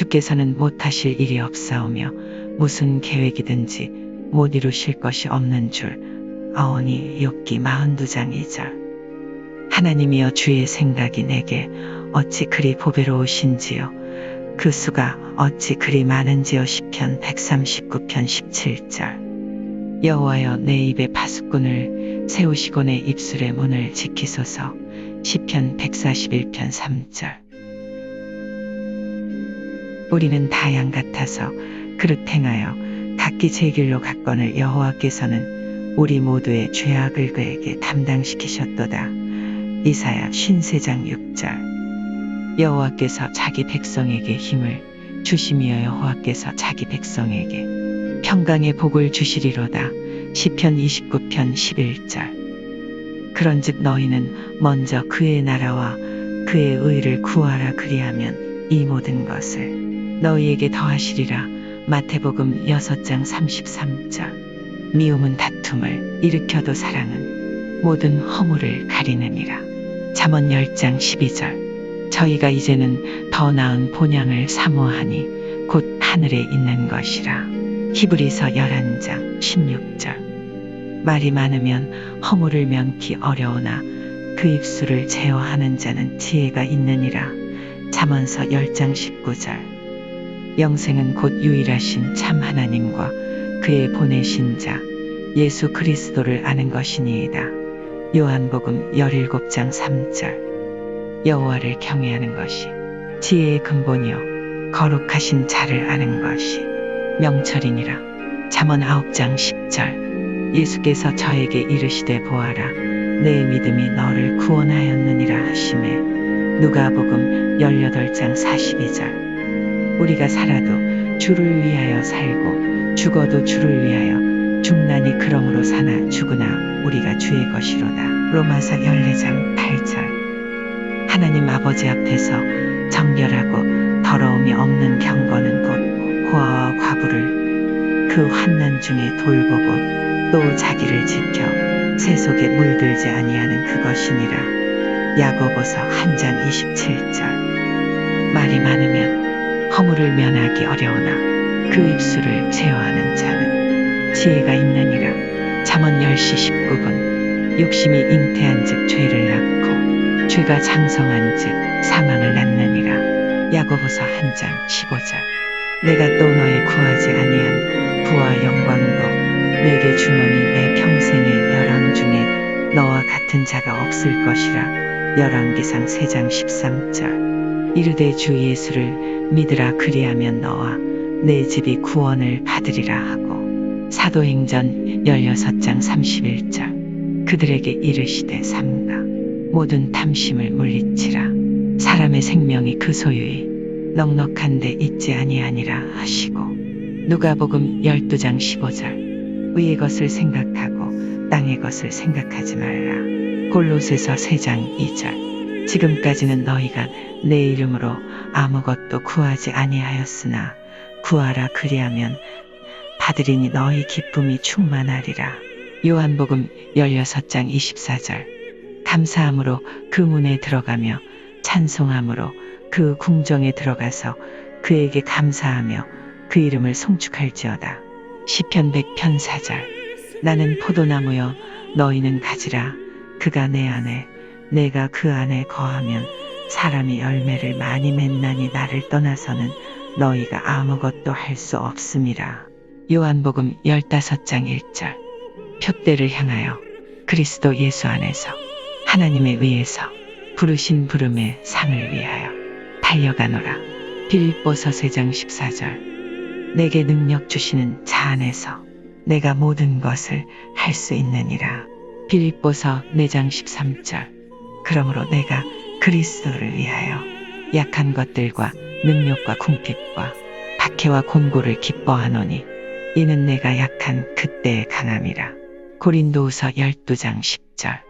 주께서는 못하실 일이 없사오며 무슨 계획이든지 못 이루실 것이 없는 줄 아오니 욥기 42장 2절. 하나님이여 주의 생각이 내게 어찌 그리 보배로우신지요. 그 수가 어찌 그리 많은지요. 시편 139편 17절. 여호와여 내 입의 파수꾼을 세우시고 내 입술의 문을 지키소서. 시편 141편 3절 우리는 다양 같아서 그릇 행하여 각기 제 길로 갔거늘 여호와께서는 우리 모두의 죄악을 그에게 담당시키셨도다. 이사야 신세장 6절 여호와께서 자기 백성에게 힘을 주심이여 여호와께서 자기 백성에게 평강의 복을 주시리로다. 시편 29편 11절 그런즉 너희는 먼저 그의 나라와 그의 의를 구하라 그리하면 이 모든 것을 너희에게 더하시리라. 마태복음 6장 33절. 미움은 다툼을 일으켜도 사랑은 모든 허물을 가리느니라. 잠언 10장 12절. 저희가 이제는 더 나은 본향을 사모하니 곧 하늘에 있는 것이라. 히브리서 11장 16절. 말이 많으면 허물을 면키 어려우나 그 입술을 제어하는 자는 지혜가 있느니라. 잠언서 10장 19절. 영생은 곧 유일하신 참 하나님과 그의 보내신 자 예수 그리스도를 아는 것이니이다. 요한복음 17장 3절 여호와를 경외하는 것이 지혜의 근본이요 거룩하신 자를 아는 것이 명철이니라. 잠언 9장 10절 예수께서 저에게 이르시되 보아라 내 믿음이 너를 구원하였느니라 하심에 누가복음 18장 42절 우리가 살아도 주를 위하여 살고 죽어도 주를 위하여 죽나니 그러므로 사나 죽으나 우리가 주의 것이로다. 로마서 14장 8절 하나님 아버지 앞에서 정결하고 더러움이 없는 경건은 곧 고아와 과부를 그 환난 중에 돌보고 또 자기를 지켜 새 속에 물들지 아니하는 그것이니라. 야고보서 한 장 27절 말이 많으면 허물을 면하기 어려우나 그 입술을 제어하는 자는 지혜가 있느니라. 잠언 10시 19분 욕심이 잉태한 즉 죄를 낳고 죄가 장성한 즉 사망을 낳느니라. 야고보서 한 장 15절 내가 또 너의 구하지 아니한 부와 영광도 내게 주노니 내 평생의 열왕 중에 너와 같은 자가 없을 것이라. 열왕기상 3장 13절 이르되 주 예수를 믿으라 그리하면 너와 내 집이 구원을 받으리라 하고 사도행전 16장 31절. 그들에게 이르시되 삼가 모든 탐심을 물리치라. 사람의 생명이 그 소유이 넉넉한데 있지 아니하니라 하시고 누가복음 12장 15절. 위의 것을 생각하고 땅의 것을 생각하지 말라. 골로새서 3장 2절 지금까지는 너희가 내 이름으로 아무것도 구하지 아니하였으나 구하라 그리하면 받으리니 너희 기쁨이 충만하리라. 요한복음 16장 24절 감사함으로 그 문에 들어가며 찬송함으로 그 궁정에 들어가서 그에게 감사하며 그 이름을 송축할지어다. 시편 100편 4절 나는 포도나무여 너희는 가지라 그가 내 안에 내가 그 안에 거하면 사람이 열매를 많이 맺나니 나를 떠나서는 너희가 아무것도 할 수 없음이라. 요한복음 15장 1절 표대를 향하여 그리스도 예수 안에서 하나님의 위에서 부르신 부름의 상을 위하여 달려가노라. 빌립보서 3장 14절 내게 능력 주시는 자 안에서 내가 모든 것을 할 수 있느니라. 빌립보서 4장 13절 그러므로 내가 그리스도를 위하여 약한 것들과 능력과 궁핍과 박해와 곤고를 기뻐하노니 이는 내가 약한 그때의 강함이라. 고린도후서 12장 10절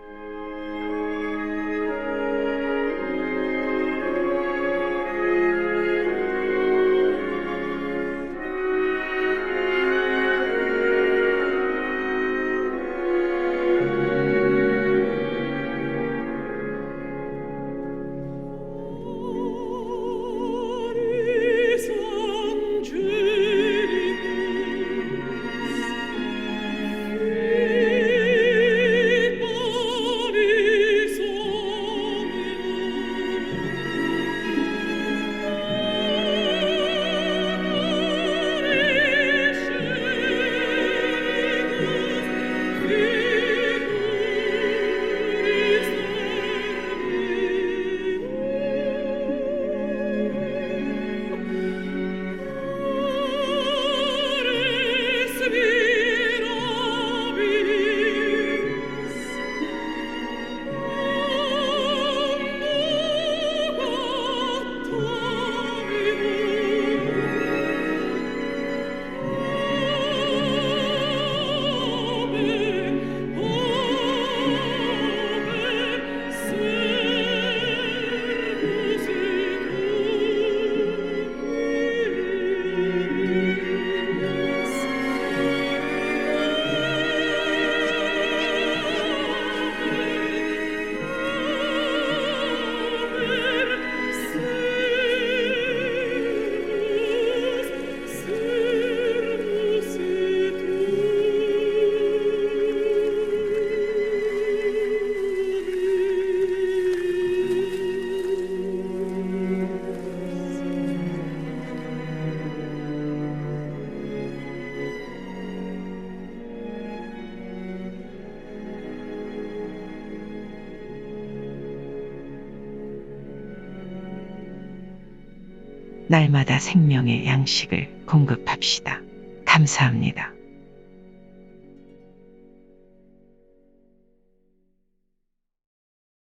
날마다 생명의 양식을 공급합시다. 감사합니다.